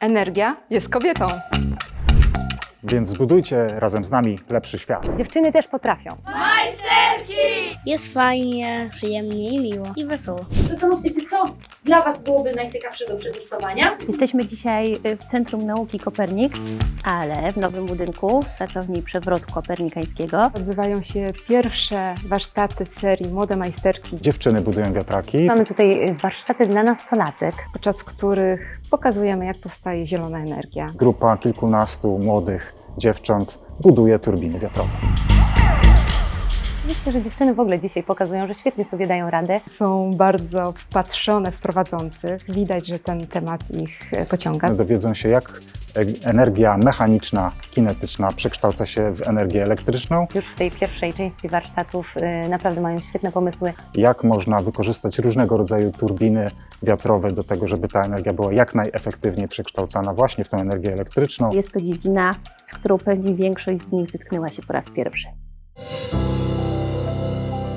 Energia jest kobietą. Więc zbudujcie razem z nami lepszy świat. Dziewczyny też potrafią. Jest fajnie, przyjemnie i miło i wesoło. Zastanówcie się, co dla Was byłoby najciekawsze do przetestowania. Jesteśmy dzisiaj y, w Centrum Nauki Kopernik, ale w nowym budynku pracowni Przewrotu Kopernikańskiego. Odbywają się pierwsze warsztaty z serii Młode Majsterki, Dziewczyny budują wiatraki. Mamy tutaj y, warsztaty dla nastolatek. podczas których pokazujemy, jak powstaje zielona energia. Grupa kilkunastu młodych dziewcząt buduje turbiny wiatrowe. Myślę, że dziewczyny w ogóle dzisiaj pokazują, że świetnie sobie dają radę. Są bardzo wpatrzone w prowadzących. Widać, że ten temat ich e, pociąga. Dowiedzą się, jak e- energia mechaniczna, kinetyczna przekształca się w energię elektryczną, Już w tej pierwszej części warsztatów y, naprawdę mają świetne pomysły. jak można wykorzystać różnego rodzaju turbiny wiatrowe do tego, żeby ta energia była jak najefektywniej przekształcana właśnie w tę energię elektryczną. Jest to dziedzina, z którą pewnie większość z nich zetknęła się po raz pierwszy.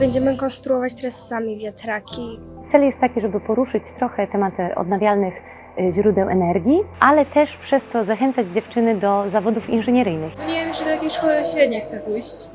Będziemy konstruować teraz sami wiatraki. Cel jest taki, żeby poruszyć trochę tematy odnawialnych y, źródeł energii, ale też przez to zachęcać dziewczyny do zawodów inżynieryjnych. Nie wiem, jeszcze do jakiej szkoły średniej chcę pójść.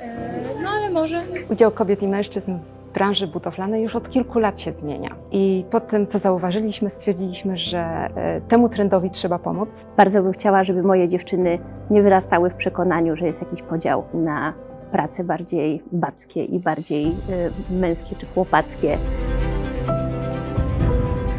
E, No ale może. Udział kobiet i mężczyzn w branży budowlanej już od kilku lat się zmienia. I po tym, co zauważyliśmy, stwierdziliśmy, że e, temu trendowi trzeba pomóc. Bardzo bym chciała, żeby moje dziewczyny nie wyrastały w przekonaniu, że jest jakiś podział na prace bardziej babskie i bardziej y, męskie czy chłopackie.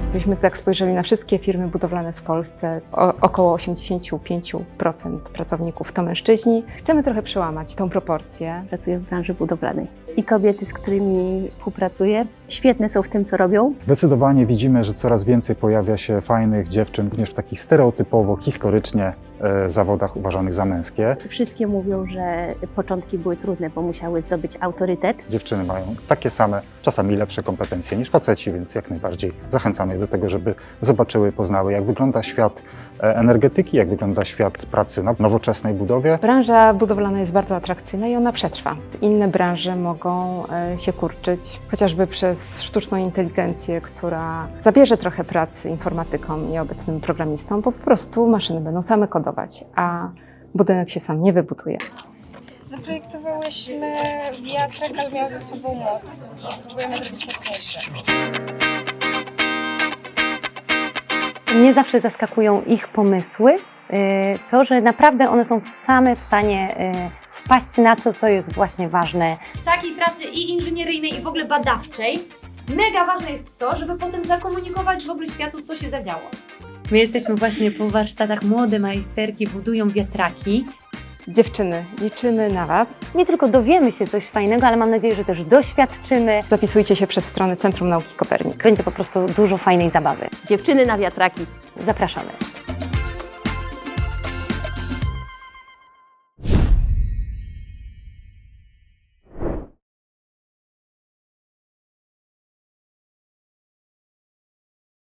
Gdybyśmy tak spojrzeli na wszystkie firmy budowlane w Polsce, o, około 85% pracowników to mężczyźni. Chcemy trochę przełamać tą proporcję. Pracuję w branży budowlanej. I kobiety, z którymi współpracuję, świetne są w tym, co robią. Zdecydowanie widzimy, że coraz więcej pojawia się fajnych dziewczyn, również w takich stereotypowo, historycznie e, zawodach uważanych za męskie. Wszystkie mówią, że początki były trudne, bo musiały zdobyć autorytet. Dziewczyny mają takie same, czasami lepsze kompetencje niż faceci, więc jak najbardziej zachęcamy je do tego, żeby zobaczyły, poznały, jak wygląda świat e, energetyki, jak wygląda świat pracy na nowoczesnej budowie. Branża budowlana jest bardzo atrakcyjna i ona przetrwa. Inne branże mogą e, się kurczyć, chociażby przez sztuczną inteligencję, która zabierze trochę pracy informatykom i obecnym programistom, bo po prostu maszyny będą same kodować, a budynek się sam nie wybuduje. Zaprojektowałyśmy wiatrak, ale miał ze sobą moc i próbujemy zrobić mocniejszy. Mnie zawsze zaskakują ich pomysły. Y, To, że naprawdę one są same w stanie y, wpaść na to, co jest właśnie ważne. W takiej pracy i inżynieryjnej, i w ogóle badawczej mega ważne jest to, żeby potem zakomunikować w ogóle światu, co się zadziało. My jesteśmy właśnie po warsztatach Młode Majsterki budują wiatraki. Dziewczyny, liczymy na Was. Nie tylko dowiemy się coś fajnego, ale mam nadzieję, że też doświadczymy. Zapisujcie się przez stronę Centrum Nauki Kopernik. Będzie po prostu dużo fajnej zabawy. Dziewczyny na wiatraki. Zapraszamy.